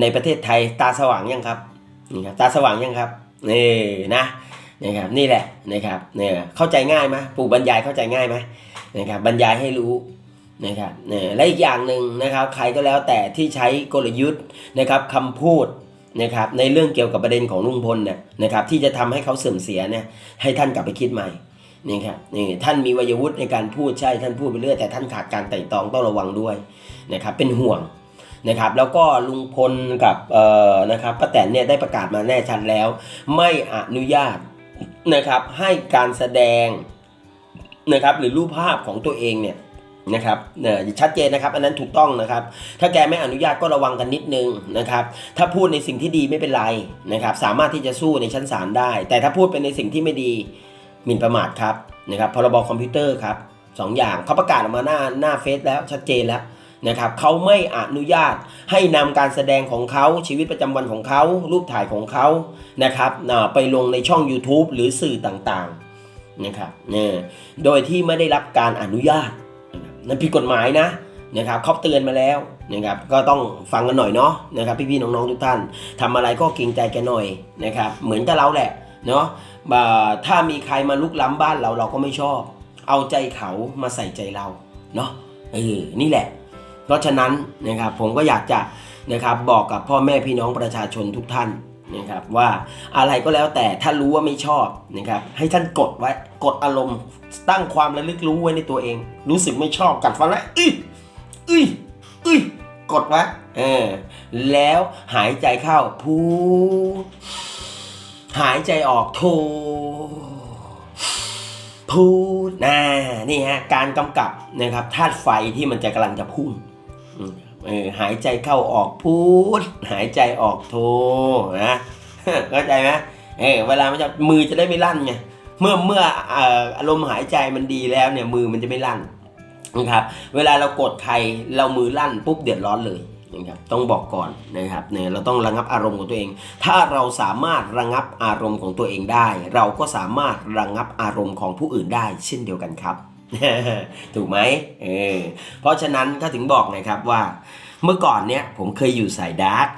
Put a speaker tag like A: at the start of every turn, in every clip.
A: ในประเทศไทยตาสว่างยังครับนี่ครับตาสว่างยังครับนี่นะนะครับนี่แหละนะครับเนี่ยเข้าใจง่ายไหมปู่บรรยายเข้าใจง่ายไหมนะครับบรรยายให้รู้นะครับเนี่ยและอีกอย่างหนึ่งนะครับใครก็แล้วแต่ที่ใช้กลยุทธ์นะครับคำพูดนะครับในเรื่องเกี่ยวกับประเด็นของลุงพลเนี่ยนะครับที่จะทำให้เขาเสื่อมเสียเนี่ยให้ท่านกลับไปคิดใหม่นี่ครับนี่ท่านมีวัยวุฒิในการพูดใช่ท่านพูดไปเรื่อยแต่ท่านขาดการไต่ตองต้องระวังด้วยนะครับเป็นห่วง นะครับแล้วก็ลุงพลกับเอ่อนะครับป้าแตนเนี่ยได้ประกาศมาแน่ชัดแล้ว ไม่อนุญาตนะครับให้การแสดงนะครับหรือรูปภาพของตัวเองเนี่ยนะครับเนี่ยชัดเจนนะครับ อันนั้นถูกต้องนะครับ ถ้าแกไม่อนุญาตก็ระวังกันนิดนึงนะครับ ถ้าพูดในสิ่งที่ดีไม่เป็นไรนะครับ สามารถที่จะสู้ในชั้นศาลได้ แต่ถ้าพูดเป็นในสิ่งที่ไม่ดีหมิ่นประมาทครับนะครับพรบคอมพิวเตอร์ครับสองอย่างเขาประกาศออกมาหน้าหน้าเฟซแล้วชัดเจนแล้ว นะครับเขาไม่อนุญาตให้นำการแสดงของเขาชีวิตประจำวันของเขารูปถ่ายของเขานะครับไปลงในช่อง YouTube หรือสื่อต่างๆนะครับเนี่ยโดยที่ไม่ได้รับการอนุญาตนั่นผิดกฎหมายนะนะครับเขาเตือนมาแล้วนะครับก็ต้องฟังกันหน่อยเนาะนะครับพี่ๆน้องๆทุกท่านทำอะไรก็เกรงใจแกหน่อยนะครับเหมือนกับเราแหละเนาะถ้ามีใครมาลุกล้ำบ้านเราเราก็ไม่ชอบ เอาใจเขามาใส่ใจเราเนาะเออนี่แหละ เพราะฉะนั้นนะครับผมก็อยากจะนะครับบอกกับพ่อแม่พี่น้องประชาชนทุกท่านนะครับว่าอะไรก็แล้วแต่ถ้ารู้ว่าไม่ชอบนะครับให้ท่านกดไว้กดอารมณ์ตั้งความระลึกรู้ไว้ในตัวเอง รู้สึกไม่ชอบกัดฟันแล้วอื้ออื้ออื้อกดไว้เออแล้วหายใจเข้าพูหายใจออกโทพูดนะนี่ฮะการกำกับนะครับธาตุไฟที่มันจะกำลังจะพุ่งอืม หายใจเข้าออกพูด หายใจออกโทนะเข้าใจไหมเออเวลามันจะมือจะได้ไม่ลั่นไงเมื่อเมื่อเอ่ออารมณ์หายใจมันดีแล้วเนี่ยมือมันจะไม่ลั่นนะครับเวลาเรากดใครเรามือลั่นปุ๊บเดือดร้อนเลยนะครับต้องบอกก่อนนะครับเนี่ยเราต้องระงับอารมณ์ของตัวเอง ถ้าเราสามารถระงับอารมณ์ของตัวเองได้ เราก็สามารถระงับอารมณ์ของผู้อื่นได้ เช่นเดียวกันครับ ถูกไหมเออเพราะฉะนั้นก็ถึงบอกนะครับว่า เมื่อก่อนเนี่ยผมเคยอยู่สายดาร์ก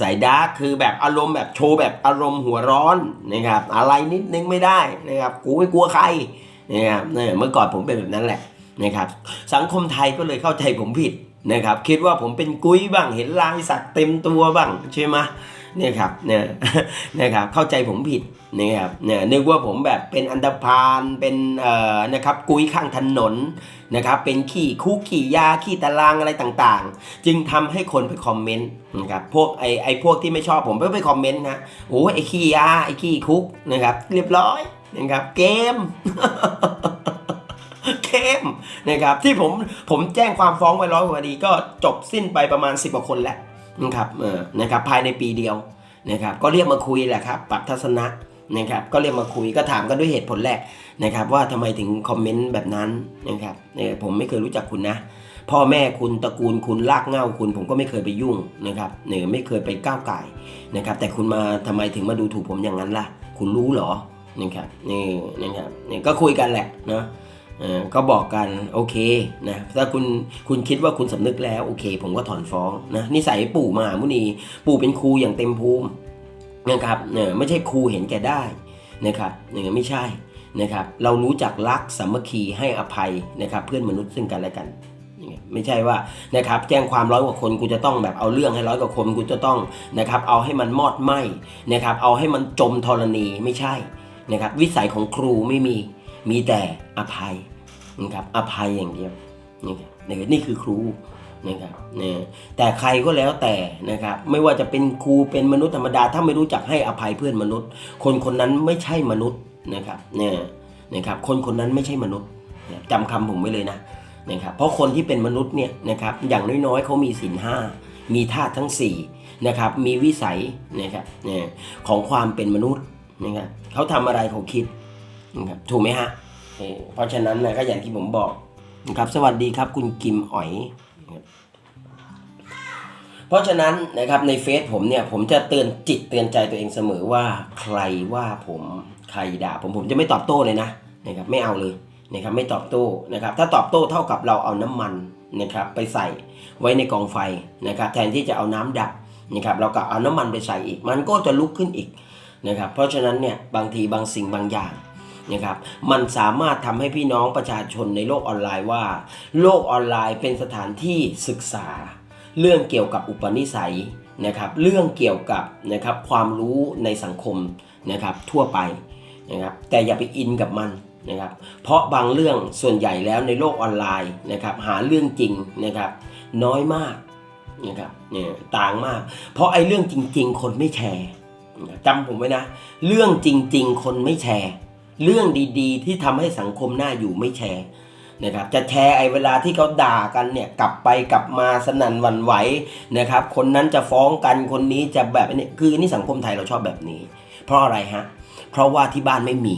A: สายดาร์กคือแบบอารมณ์แบบโชว์แบบอารมณ์หัวร้อนนะครับอะไรนิดนึงไม่ได้นะครับกูไม่กลัวใครนะครับเนี่ยเมื่อก่อนผมเป็นแบบนั้นแหละนะครับสังคมไทยก็เลยเข้าใจผมผิดนะครับคิดว่าผมเป็นกุ้ยบ้างเห็นลายสักเต็มตัวบ้างใช่ไหมเนี่ยครับเนี่ยนะครับเข้าใจผมผิด นะครับเนี่ยนึกว่าผมแบบเป็นอันดพานเป็นเอ่อนะครับกุ้ยข้างถนนนะครับเป็นขี้คุกขี้ยาขี้ตารางอะไรต่างๆ จึงทำให้คนไปคอมเมนต์นะครับพวกไอไอพวกที่ไม่ชอบผมก็ไปคอมเมนต์นะโอ้ไอขี้ยาไอขี้คุกนะครับเรียบร้อยนะครับเกมเข้มนะครับที่ผมผมแจ้งความฟ้องไปร้อยกว่าคดีก็จบสิ้นไปประมาณ 10กว่าคนแล้วนะครับเออนะครับภายในปีเดียวนะครับก็เรียกมาคุยแหละครับปรับทัศนะ นะครับก็เรียกมาคุยก็ถามกันด้วยเหตุผลแหละนะครับว่าทำไมถึงคอมเมนต์แบบนั้นนะครับเนี่ยผมไม่เคยรู้จักคุณนะ พ่อแม่คุณตระกูลคุณลากเง้าคุณ ผมก็ไม่เคยไปยุ่งนะครับเนี่ยไม่เคยไปก้าวไก่นะครับแต่คุณมาทำไมถึงมาดูถูกผมอย่างนั้นล่ะ คุณรู้เหรอนะครับนี่นะครับนี่ก็คุยกันแหละเนาะอ่อก็บอกกันโอเคนะถ้าคุณคุณคิดว่าคุณสำนึกแล้วโอเค ผมก็ถอนฟ้องนะนิสัยปู่มหามุนี ปู่เป็นครูอย่างเต็มภูมิ นะครับเนี่ยไม่ใช่ครูเห็นแก่ได้นะครับเนี่ยไม่ใช่นะครับ เรารู้จักรักสามัคคีให้อภัยนะครับ เพื่อนมนุษย์ซึ่งกันและกันไม่ใช่ว่านะครับแจ้งความร้อยกว่าคนกูจะต้องแบบเอาเรื่องให้ร้อยกว่าคนกูจะต้องนะครับเอาให้มันมอดไหมนะครับเอาให้มันจมธรณีไม่ใช่นะครับวิสัยของครูไม่มีมีแต่อภัยนะครับอภัยอย่างเดียวนะครับนี่นี่คือครู นะครับเนี่ยแต่ใครก็แล้วแต่นะครับ ไม่ว่าจะเป็นครูเป็นมนุษย์ธรรมดา ถ้าไม่รู้จักให้อภัยเพื่อนมนุษย์ คนคนนั้นไม่ใช่มนุษย์นะครับเนี่ยนะครับ คนคนนั้นไม่ใช่มนุษย์เนี่ยจำคำผมไว้เลยนะนะครับ เพราะคนที่เป็นมนุษย์เนี่ยนะครับ อย่างน้อยๆเขามีศีลห้ามีธาตุทั้งสี่นะครับมีวิสัยนะครับเนี่ยของความเป็นมนุษย์นะครับเขาทำอะไรเขาคิดนะครับถูกไหมฮะเพราะฉะนั้นนะก็อย่างที่ผมบอกนะครับ สวัสดีครับคุณกิมอ๋อย เพราะฉะนั้นนะครับในเฟซผมเนี่ยผมจะเตือนจิตเตือนใจตัวเองเสมอว่าใครว่าผมใครด่าผมผมจะไม่ตอบโต้เลยนะนะครับไม่เอาเลยนะครับไม่ตอบโต้นะครับ ถ้าตอบโต้เท่ากับเราเอาน้ำมันนะครับไปใส่ไว้ในกองไฟนะครับ แทนที่จะเอาน้ำดับนะครับ เราก็เอาน้ำมันไปใส่อีก มันก็จะลุกขึ้นอีกนะครับ เพราะฉะนั้นเนี่ยบางทีบางสิ่งบางอย่าง นะครับมันสามารถทำให้พี่น้องประชาชนในโลกออนไลน์ว่า โลกออนไลน์เป็นสถานที่ศึกษา เรื่องเกี่ยวกับอุปนิสัยนะครับเรื่องเกี่ยวกับนะครับความรู้ในสังคมนะครับทั่วไปนะครับแต่อย่าไปอินกับมันนะครับเพราะบางเรื่องส่วนใหญ่แล้วในโลกออนไลน์นะครับหาเรื่องจริงนะครับน้อยมากนะครับเนี่ยต่างมาก เพราะไอ้เรื่องจริง ๆ คนไม่แชร์จำผมไว้นะ เรื่องจริง ๆ คนไม่แชร์ เรื่องดี ๆ ที่ทำให้สังคมน่าอยู่ไม่แชร์นะครับจะแชร์ไอ้เวลาที่เขาด่ากันเนี่ยกลับไปกลับมาสนั่นวันไหวนะครับคนนั้นจะฟ้องกันคนนี้จะแบบนี้คือนี่สังคมไทยเราชอบแบบนี้ เพราะอะไรฮะเพราะว่าที่บ้านไม่มี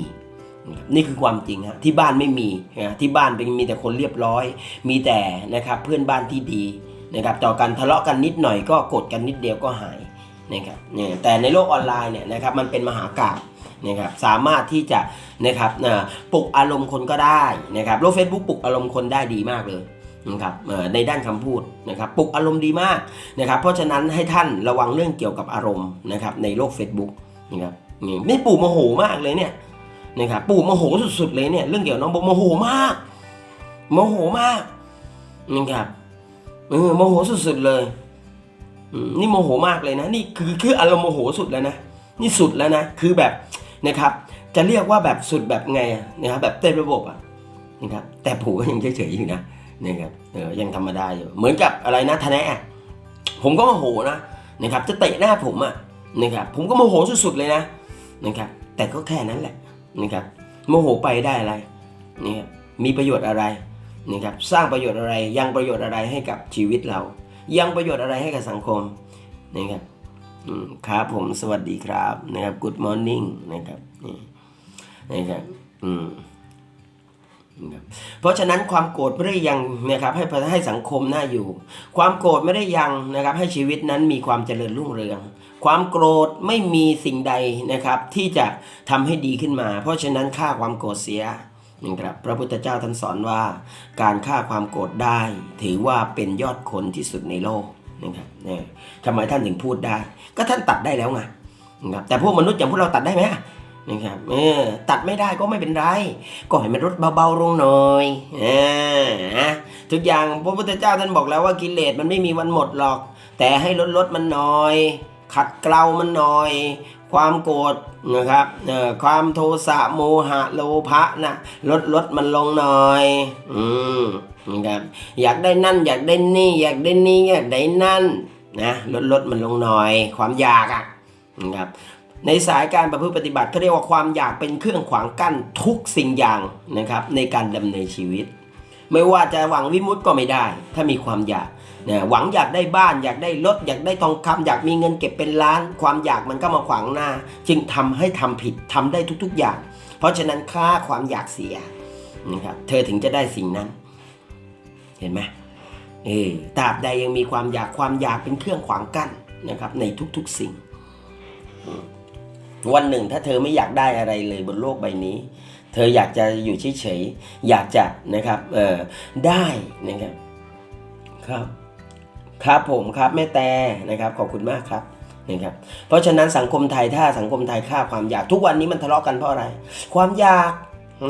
A: นี่คือความจริงฮะที่บ้านไม่มีนะที่บ้านเป็นมีแต่คนเรียบร้อย มีแต่นะครับเพื่อนบ้านที่ดีนะครับต่อกันทะเลาะกันนิดหน่อยก็กรธกันนิดเดียวก็หายนะครับเนี่ยแต่ในโลกออนไลน์เนี่ยนะครับมันเป็นมหากาพ นะครับสามารถที่จะนะครับปลุกอารมณ์คนก็ได้นะครับโลก Facebook ปลุกอารมณ์คนได้ดีมากเลยนะครับในด้านคำพูดนะครับปลุกอารมณ์ดีมากนะครับเพราะฉะนั้นให้ท่านระวังเรื่องเกี่ยวกับอารมณ์นะครับในโลก Facebook นะครับนี่ปู่โมโหมากเลยเนี่ยนะครับปู่โมโหสุดๆเลยเนี่ยเรื่องเกี่ยวน้องโบโมโหมากโมโหมากนะครับเออโมโหสุดๆเลยนี่โมโหมากเลยนะนี่คือคืออารมณ์โมโหสุดแล้วนะนี่สุดแล้วนะคือแบบ นะครับ จะเรียกว่าแบบสุดแบบไงนะครับแบบเต็มระบบอะนะครับแต่ผมก็ยังเฉยๆอยู่นะนะครับเออยังธรรมดาอยู่เหมือนกับอะไรนะทนายอะผมก็โมโหนะนะครับจะเตะหน้าผมอะนะครับผมก็โมโหสุดๆเลยนะนะครับแต่ก็แค่นั้นแหละนะครับโมโหไปได้อะไรนะครับมีประโยชน์อะไรนะครับสร้างประโยชน์อะไรยังประโยชน์อะไรให้กับชีวิตเรา ยังประโยชน์อะไรให้กับสังคมนะครับ ครับผมสวัสดีครับนะครับ Good morning นะครับนี่นะครับอืมนะครับเพราะฉะนั้นความโกรธไม่ได้ยังนะครับให้ให้สังคมน่าอยู่ ความโกรธไม่ได้ยังนะครับ ให้ชีวิตนั้นมีความเจริญรุ่งเรือง ความโกรธไม่มีสิ่งใดนะครับ ที่จะทำให้ดีขึ้นมา เพราะฉะนั้นฆ่าความโกรธเสียนะครับพระพุทธเจ้าท่านสอนว่า การฆ่าความโกรธได้ ถือว่าเป็นยอดคนที่สุดในโลก นะครับทำไมท่านถึงพูดได้ ก็ท่านตัดได้แล้วไงนะครับแต่พวกมนุษย์อย่างพวกเราตัดได้ไหมนะครับเออตัดไม่ได้ก็ไม่เป็นไร ก็ให้มันลดเบาๆลงหน่อยเออนะทุกอย่างพระพุทธเจ้าท่านบอกแล้วว่ากิเลสมันไม่มีวันหมดหรอก แต่ให้ลดลดมันหน่อย ขัดเกลามันหน่อย ความโกรธนะครับความโทสะโมหะโลภะนะลดลดมันลงหน่อย อืมนะครับอยากได้นั่น อยากได้นี่ อยากได้นี่อยากได้นั่นนะลดลดมันลงหน่อย ความอยากอะนะครับในสายการประพฤติปฏิบัติเขาเรียกว่าความอยากเป็นเครื่องขวางกั้นทุกสิ่งอย่างนะครับในการดำเนินชีวิต ไม่ว่าจะหวังวิมุตติก็ไม่ได้ ถ้ามีความอยาก นะหวังอยากได้บ้านอยากได้รถอยากได้ทองคำอยากมีเงินเก็บเป็นล้าน ความอยากมันก็มาขวางหน้า จึงทำให้ทำผิดทำได้ทุก ๆอย่าง เพราะฉะนั้นค่าความอยากเสียนะครับเธอถึงจะได้สิ่งนั้น เห็นไหมเออตราบใดยังมีความอยากความอยากเป็นเครื่องขวางกั้นนะครับ ในทุกๆสิ่ง วันหนึ่งถ้าเธอไม่อยากได้อะไรเลยบนโลกใบนี้ เธออยากจะอยู่เฉยๆอยากจะนะครับเออได้นะครับครับ ครับผมครับแม่แต่นะครับขอบคุณมากครับนะครับเพราะฉะนั้นสังคมไทยถ้าสังคมไทยฆ่าความอยากทุกวันนี้มันทะเลาะกันเพราะอะไร ความอยาก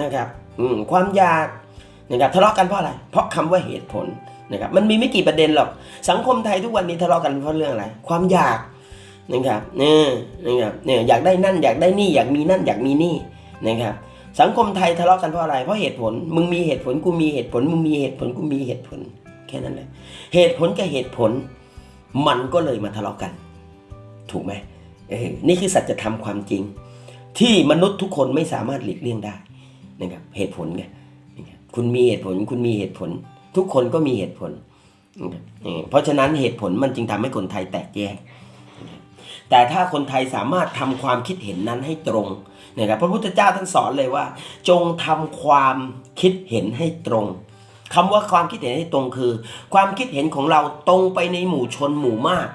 A: นะครับอืมความอยากนะครับทะเลาะกันเพราะอะไร เพราะคำว่าเหตุผลนะครับมันมีไม่กี่ประเด็นหรอก สังคมไทยทุกวันนี้ทะเลาะกันเพราะเรื่องอะไร ความอยากนะครับเนี่ยนะครับเนี่ยอยากได้นั่นอยากได้นี่อยากมีนั่นอยากมีนี่นะครับสังคมไทยทะเลาะกันเพราะอะไรเพราะเหตุผล มึงมีเหตุผลกูมีเหตุผล มึงมีเหตุผลกูมีเหตุผล ค่นั้นแหละเหตุผลกับเหตุผล มันก็เลยมาทะเลาะกัน ถูกไหมเออนี่คือสัจธรรมความจริง ที่มนุษย์ทุกคนไม่สามารถหลีกเลี่ยงได้นะครับเหตุผลไงคุณมีเหตุผลคุณมีเหตุผล ทุกคนก็มีเหตุผลนะครับเออเพราะฉะนั้นเหตุผลมันจึงทำให้คนไทยแตกแยก แต่ถ้าคนไทยสามารถทำความคิดเห็นนั้นให้ตรงนะครับพระพุทธเจ้าท่านสอนเลยว่า จงทำความคิดเห็นให้ตรง คำว่าความคิดเห็นให้ตรงคือ ความคิดเห็นของเราตรงไปในหมู่ชนหมู่มาก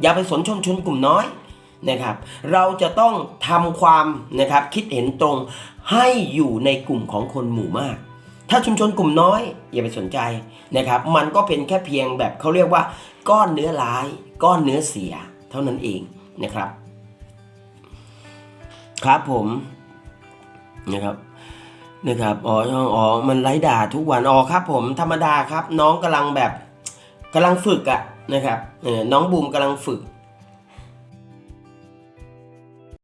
A: อย่าไปสนชนชนกลุ่มน้อยนะครับ เราจะต้องทำความนะครับคิดเห็นตรงให้อยู่ในกลุ่มของคนหมู่มาก ถ้าชุมชนกลุ่มน้อย อย่าไปสนใจนะครับ มันก็เป็นแค่เพียงแบบเขาเรียกว่าก้อนเนื้อร้าย ก้อนเนื้อเสีย เท่านั้นเองนะครับ ครับผมนะครับ นะครับอ๋ออ๋อมันไร้ด่าทุกวันอ๋อครับผมธรรมดาครับ น้องกำลังแบบกำลังฝึกอะนะครับเออน้องบูมกำลังฝึก